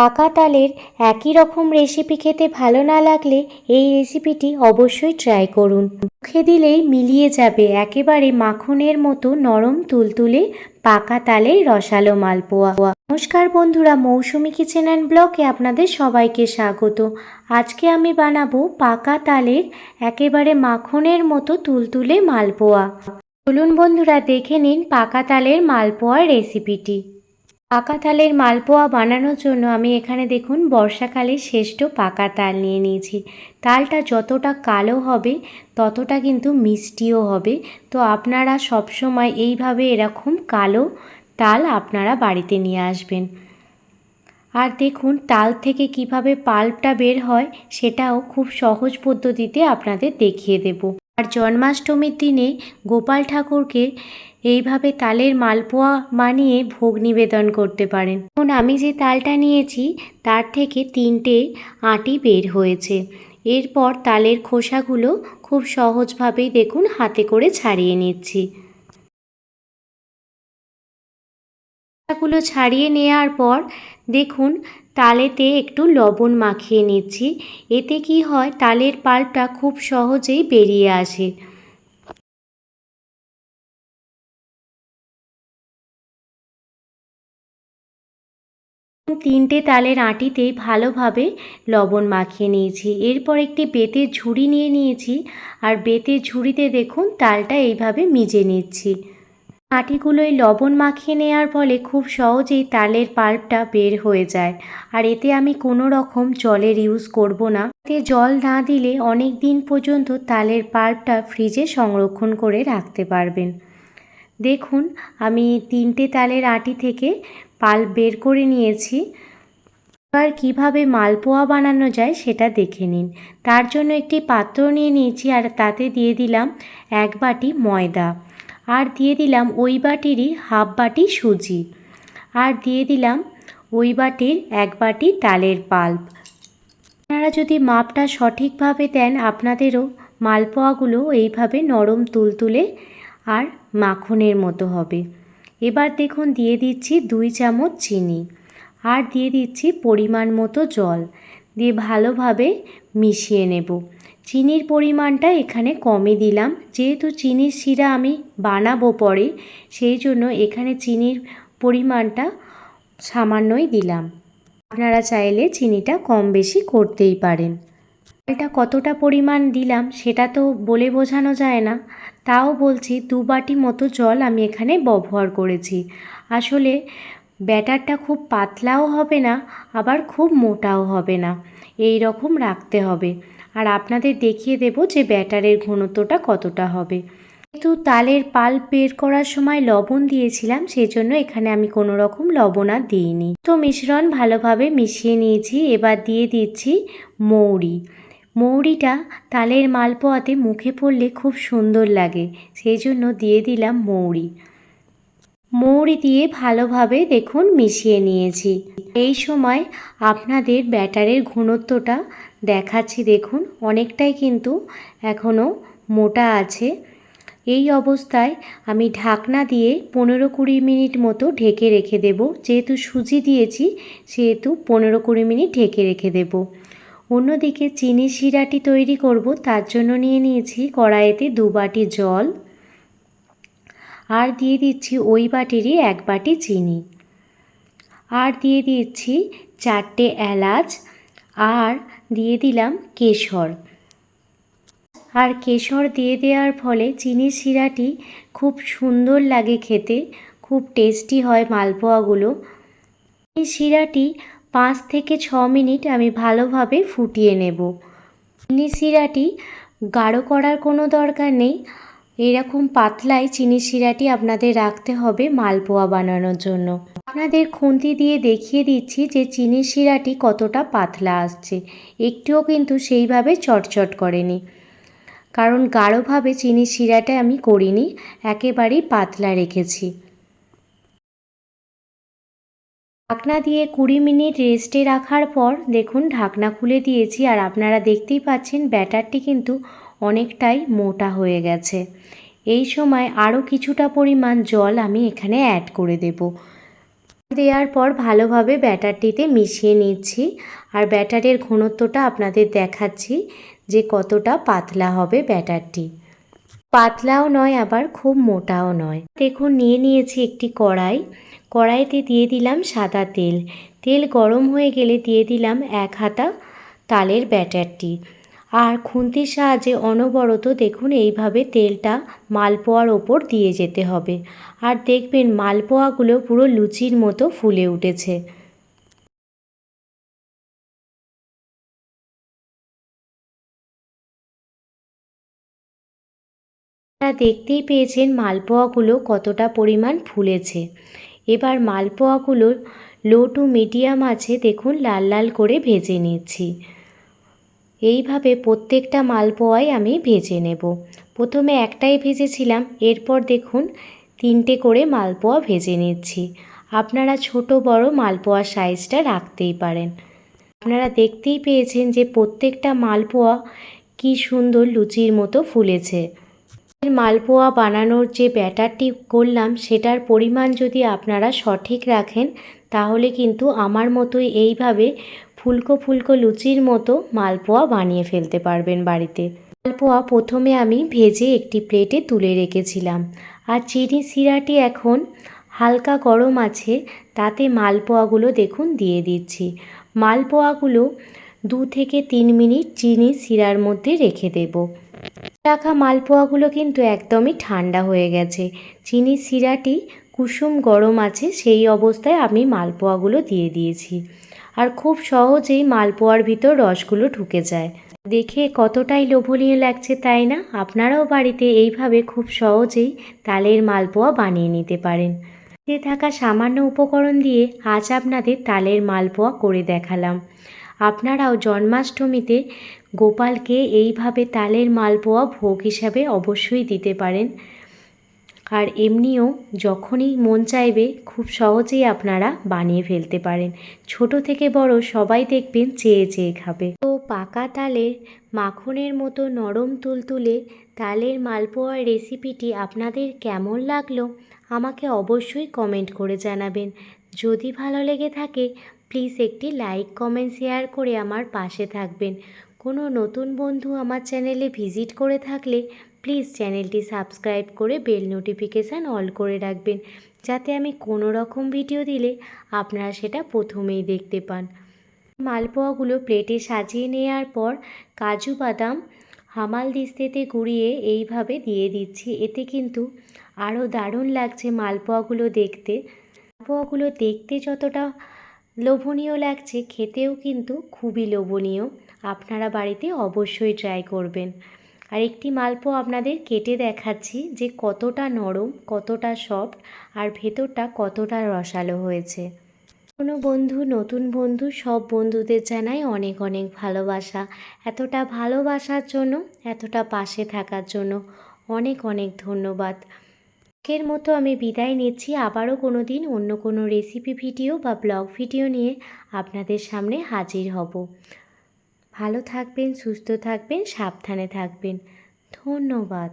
পাকা তালের একই রকম রেসিপি খেতে ভালো না লাগলে এই রেসিপিটি অবশ্যই ট্রাই করুন। মুখে দিলেই মিলিয়ে যাবে একেবারে মাখনের মতো নরম তুলতুলে পাকা তালের রসালো মালপোয়া। নমস্কার বন্ধুরা, মৌসুমি কিচেন অ্যান্ড ব্লকে আপনাদের সবাইকে স্বাগত। আজকে আমি বানাবো পাকা তালের একেবারে মাখনের মতো তুলতুলে মালপোয়া। চলুন বন্ধুরা, দেখে নিন পাকা তালের মালপোয়ার রেসিপিটি পাকা তালের মালপোয়া বানানোর জন্য আমি এখানে দেখুন বর্ষাকালে শ্রেষ্ঠ পাকা তাল নিয়ে নিয়েছি। তালটা যতটা কালো হবে, ততটা কিন্তু মিষ্টিও হবে। তো আপনারা সবসময় এইভাবে এরকম কালো তাল আপনারা বাড়িতে নিয়ে আসবেন। আর দেখুন তাল থেকে কীভাবে পাল্পটা বের হয়, সেটাও খুব সহজ পদ্ধতিতে আপনাদের দেখিয়ে দেব। আর জন্মাষ্টমীর দিনে গোপাল ঠাকুরকে এইভাবে তালের মালপোয়া মানিয়ে ভোগ নিবেদন করতে পারেন। এখন আমি যে তালটা নিয়েছি, তার থেকে তিনটে আটি বের হয়েছে। এরপর তালের খোসাগুলো খুব সহজভাবেই দেখুন, হাতে করে ছাড়িয়ে নিচ্ছি। খোসাগুলো ছাড়িয়ে নেওয়ার পর দেখুন, তালেতে একটু লবণ মাখিয়ে নিচ্ছি। এতে কি হয়, তালের পাল্পটা খুব সহজেই বেরিয়ে আসে। তিনটে তালের আঁটিতে ভালোভাবে লবণ মাখিয়ে নিয়েছি। এরপর একটি বেতের ঝুড়ি নিয়ে নিয়েছি। আর বেতের ঝুড়িতে দেখুন, তালটা এইভাবে মিজে নিচ্ছি। আটিগুলোয় লবণ মাখিয়ে নেওয়ার ফলে খুব সহজেই তালের পাল্পটা বের হয়ে যায়। আর এতে আমি কোনো রকম জলের ইউজ করব না। এতে জল না দিলে অনেক দিন পর্যন্ত তালের পাল্পটা ফ্রিজে সংরক্ষণ করে রাখতে পারবেন। দেখুন, আমি তিনটে তালের আটি থেকে পাল্প বের করে নিয়েছি। এবার কীভাবে মালপোয়া বানানো যায় সেটা দেখে নিন। তার জন্য একটি পাত্র নিয়ে নিয়েছি আর তাতে দিয়ে দিলাম এক বাটি ময়দা। আর দিয়ে দিলাম ওই বাটিরই হাফ বাটি সুজি। আর দিয়ে দিলাম ওই বাটির এক বাটি তালের পাল্প। আপনারা যদি মাপটা সঠিকভাবে দেন, আপনাদেরও মালপোয়াগুলো এইভাবে নরম তুলতুলে আর মাখনের মতো হবে। এবার দেখুন, দিয়ে দিচ্ছি দুই চামচ চিনি। আর দিয়ে দিচ্ছি পরিমাণ মতো জল। দিয়ে ভালোভাবে মিশিয়ে নেব। চিনির পরিমাণটা এখানে কমে দিলাম। যেহেতু চিনির শিরা আমি বানাবো পরে, সেই জন্য এখানে চিনির পরিমাণটা সামান্যই দিলাম। আপনারা চাইলে চিনিটা কম বেশি করতেই পারেন। এটা কতটা পরিমাণ দিলাম সেটা তো বলে বোঝানো যায় না। তাও বলছি দু বাটি মতো জল আমি এখানে ব্যবহার করেছি। আসলে ব্যাটারটা খুব পাতলাও হবে না, আবার খুব মোটাও হবে না। এই রকম রাখতে হবে। আর আপনাদের দেখিয়ে দেব যে ব্যাটারের ঘনত্বটা কতটা হবে। যেহেতু তালের পাল বের করার সময় লবণ দিয়েছিলাম সেই জন্য এখানে আমি কোনো রকম লবণ আর দিইনি। তো মিশ্রণ ভালোভাবে মিশিয়ে নিয়েছি, এবার দিয়ে দিচ্ছি মৌরি। মৌরিটা তালের মালপোয়াতে মুখে পড়লে খুব সুন্দর লাগে সেই জন্য দিয়ে দিলাম মৌরি। মৌরি দিয়ে ভালোভাবে দেখুন মিশিয়ে নিয়েছি। এই সময় আপনাদের ব্যাটারের ঘনত্বটা দেখাচ্ছি, দেখুন। অনেকটাই কিন্তু এখনও মোটা আছে। এই অবস্থায় আমি ঢাকনা দিয়ে পনেরো কুড়ি মিনিট মতো ঢেকে রেখে দেব। যেহেতু সুজি দিয়েছি, সেহেতু পনেরো কুড়ি মিনিট ঢেকে রেখে দেব। অন্যদিকে চিনি শিরাটি তৈরি করব, তার জন্য নিয়ে নিয়েছি কড়াইতে দু বাটি জল। আর দিয়ে দিচ্ছি ওই বাটিরই এক বাটি চিনি। আর দিয়ে দিচ্ছি চারটে এলাচ আর দিয়ে দিলাম কেশর। আর কেশর দিয়ে দেওয়ার ফলে চিনির শিরাটি খুব সুন্দর লাগে খেতে, খুব টেস্টি হয় মালপোয়াগুলো। এই শিরাটি পাঁচ থেকে ছ মিনিট আমি ভালোভাবে ফুটিয়ে নেব। চিনি শিরাটি গাঢ় করার কোনো দরকার নেই। এরকম পাতলাই চিনি শিরাটি আপনাদের রাখতে হবে মালপোয়া বানানোর জন্য। আপনাদের খুন্তি দিয়ে দেখিয়ে দিচ্ছি যে চিনি শিরাটি কতটা পাতলা আসছে। একটুও কিন্তু সেইভাবে চটচট করেনি। কারণ গাঢ়ভাবে চিনি শিরাটা আমি করিনি, একেবারেই পাতলা রেখেছি। ঢাকনা দিয়ে কুড়ি মিনিট রেস্টে রাখার পর দেখুন, ঢাকনা খুলে দিয়েছি আর আপনারা দেখতেই পাচ্ছেন ব্যাটারটি কিন্তু অনেকটাই মোটা হয়ে গেছে। এই সময় আরও কিছুটা পরিমাণ জল আমি এখানে অ্যাড করে দেব। দেওয়ার পর ভালোভাবে ব্যাটারটিতে মিশিয়ে নিচ্ছি আর ব্যাটারের ঘনত্বটা আপনাদের দেখাচ্ছি যে কতটা পাতলা হবে ব্যাটারটি। পাতলাও নয়, আবার খুব মোটাও নয়। দেখুন, নিয়ে নিয়েছি একটি কড়াই। কড়াইতে দিয়ে দিলাম সাদা তেল। তেল গরম হয়ে গেলে দিয়ে দিলাম এক হাতা তালের ব্যাটারটি। আর খুন্তির সাহায্যে অনবরত দেখুন এইভাবে তেলটা মালপোয়ার ওপর দিয়ে যেতে হবে। আর দেখবেন মালপোয়াগুলো পুরো লুচির মতো ফুলে উঠেছে। আপনারা দেখতেই পেয়েছেন মালপোয়াগুলো কতটা পরিমাণ ফুলেছে। এবার মালপোয়াগুলো লো টু মিডিয়াম আছে দেখুন লাল লাল করে ভেজে নিচ্ছি। এইভাবে প্রত্যেকটা মালপোয়াই আমি ভেজে নেব। প্রথমে একটাই ভেজেছিলাম, এরপর দেখুন তিনটে করে মালপোয়া ভেজে নিচ্ছি। আপনারা ছোট বড় মালপোয়ার সাইজটা রাখতেই পারেন। আপনারা দেখতেই পেয়েছেন যে প্রত্যেকটা মালপোয়া কি সুন্দর লুচির মতো ফুলেছে। মালপোয়া বানানোর যে ব্যাটারটি করলাম, সেটার পরিমাণ যদি আপনারা সঠিক রাখেন, তাহলে কিন্তু আমার মতোই এইভাবে ফুলকো ফুলকো লুচির মতো মালপোয়া বানিয়ে ফেলতে পারবেন বাড়িতে। মালপোয়া প্রথমে আমি ভেজে একটি প্লেটে তুলে রেখেছিলাম। আর চিনি শিরাটি এখন হালকা গরম আছে, তাতে মালপোয়াগুলো দেখুন দিয়ে দিচ্ছি। মালপোয়াগুলো দু থেকে তিন মিনিট চিনি শিরার মধ্যে রেখে দেব। রাখা মালপোয়াগুলো কিন্তু একদমই ঠান্ডা হয়ে গেছে। চিনি শিরাটি কুসুম গরম আছে, সেই অবস্থায় আমি মালপোয়াগুলো দিয়ে দিয়েছি। আর খুব সহজেই মালপোয়ার ভিতর রসগুলো ঢুকে যায়। দেখে কতটাই লোভনীয় লাগছে তাই না? আপনারাও বাড়িতে এইভাবে খুব সহজেই তালের মালপোয়া বানিয়ে নিতে পারেন। এতে থাকা সামান্য উপকরণ দিয়ে আজ আপনাদের তালের মালপোয়া করে দেখালাম। আপনারাও জন্মাষ্টমীতে গোপালকে এইভাবে তালের মালপোয়া ভোগ হিসাবে অবশ্যই দিতে পারেন। আর এমনিও যখনই মন চাইবে, খুব সহজেই আপনারা বানিয়ে ফেলতে পারেন। ছোট থেকে বড় সবাই দেখবেন চেয়ে চেয়ে খাবে। তো পাকা তালের মাখনের মতো নরম তুলতুলে তালের মালপোয়ার রেসিপিটি আপনাদের কেমন লাগল, আমাকে অবশ্যই কমেন্ট করে জানাবেন। যদি ভালো লেগে থাকে, প্লিজ একটি লাইক, কমেন্ট, শেয়ার করে আমার পাশে থাকবেন। কোনো নতুন বন্ধু আমার চ্যানেলে ভিজিট করে থাকলে প্লিজ চ্যানেলটি সাবস্ক্রাইব করে বেল নোটিফিকেশান অল করে রাখবেন, যাতে আমি কোনো রকম ভিডিও দিলে আপনারা সেটা প্রথমেই দেখতে পান। মালপোয়াগুলো প্লেটে সাজিয়ে নেওয়ার পর কাজু বাদাম, হামাল দিস্তেতে গুঁড়িয়ে এইভাবে দিয়ে দিচ্ছি। এতে কিন্তু আরও দারুণ লাগছে মালপোয়াগুলো দেখতে। মালপোয়াগুলো দেখতে যতটা লোভনীয় লাগছে, খেতেও কিন্তু খুবই লোভনীয়। আপনারা বাড়িতে অবশ্যই ট্রাই করবেন। আর একটি মালপোয়া আপনাদের কেটে দেখাচ্ছি যে কতটা নরম, কতটা সফট আর ভেতরটা কতটা রসালো হয়েছে। কোনো বন্ধু, নতুন বন্ধু, সব বন্ধুদের জানাই অনেক অনেক ভালোবাসা। এতটা ভালোবাসার জন্য, এতটা পাশে থাকার জন্য অনেক অনেক ধন্যবাদ। আজকের মতো আমি বিদায় নিচ্ছি। আবারও কোনো দিন অন্য কোনো রেসিপি ভিডিও বা ব্লগ ভিডিও নিয়ে আপনাদের সামনে হাজির হব। ভালো থাকবেন সুস্থ থাকবেন সাবধানে থাকবেন। ধন্যবাদ।